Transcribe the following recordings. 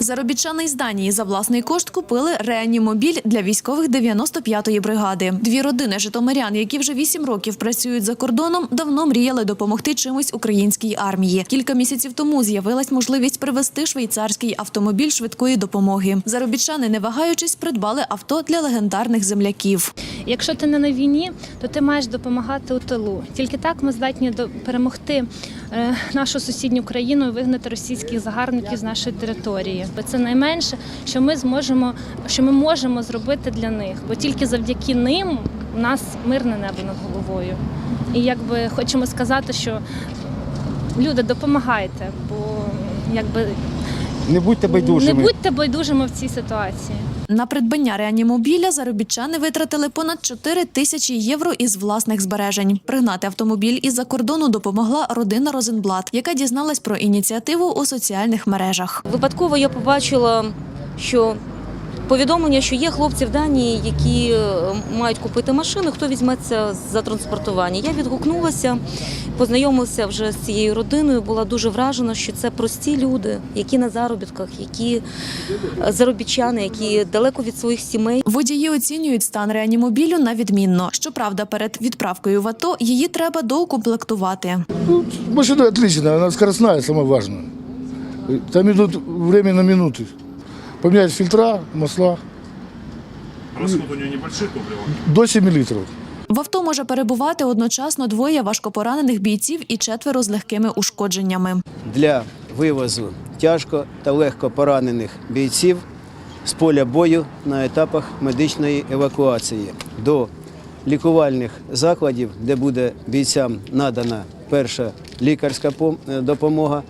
Заробітчани з Данії за власний кошт купили реанімобіль для військових 95-ї бригади. Дві родини житомирян, які вже вісім років працюють за кордоном, давно мріяли допомогти чимось українській армії. Кілька місяців тому з'явилась можливість привезти швейцарський автомобіль швидкої допомоги. Заробітчани, не вагаючись, придбали авто для легендарних земляків. Якщо ти не на війні, то ти маєш допомагати у тилу. Тільки так ми здатні перемогти е, нашу сусідню країну і вигнати російських загарбників з нашої території. Бо це найменше, що ми зможемо, що ми можемо зробити для них, бо тільки завдяки ним у нас мирне небо над головою. І якби хочемо сказати, що люди допомагайте, бо якби Не будьте байдужими. не будьте байдужими в цій ситуації. На придбання реанімобіля заробітчани витратили понад 4 тисячі євро із власних збережень. Пригнати автомобіль із-за кордону допомогла родина Розенблат, яка дізналась про ініціативу у соціальних мережах. Випадково я побачила, що повідомлення, що є хлопці в Данії, які е, мають купити машину, хто візьметься за транспортування. Я відгукнулася, познайомилася вже з цією родиною, була дуже вражена, що це прості люди, які на заробітках, які е, заробітчани, які далеко від своїх сімей. Водії оцінюють стан реанімобілю на відмінно. Щоправда, перед відправкою в АТО її треба доукомплектувати. Ну, машина отличная, она скоростная, самое важное. Там время на минуты. Поменять фильтра, масла Расход у нее небольшой топлива. до 7 литров. В авто може перебувати одночасно двоє важкопоранених бійців і четверо з легкими ушкодженнями. для вивозу тяжко та легко поранених бійців з поля бою на етапах медичної евакуації до лікувальних закладів, де буде бійцям надана перша лікарська пом- е, допомога,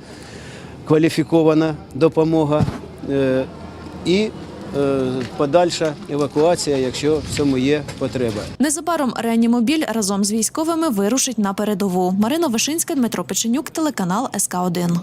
кваліфікована допомога е, і е, подальша евакуація, якщо в цьому є потреба. Незабаром реанімобіль разом з військовими вирушить на передову. Марина Вишинська, Дмитро Печенюк, телеканал СК 1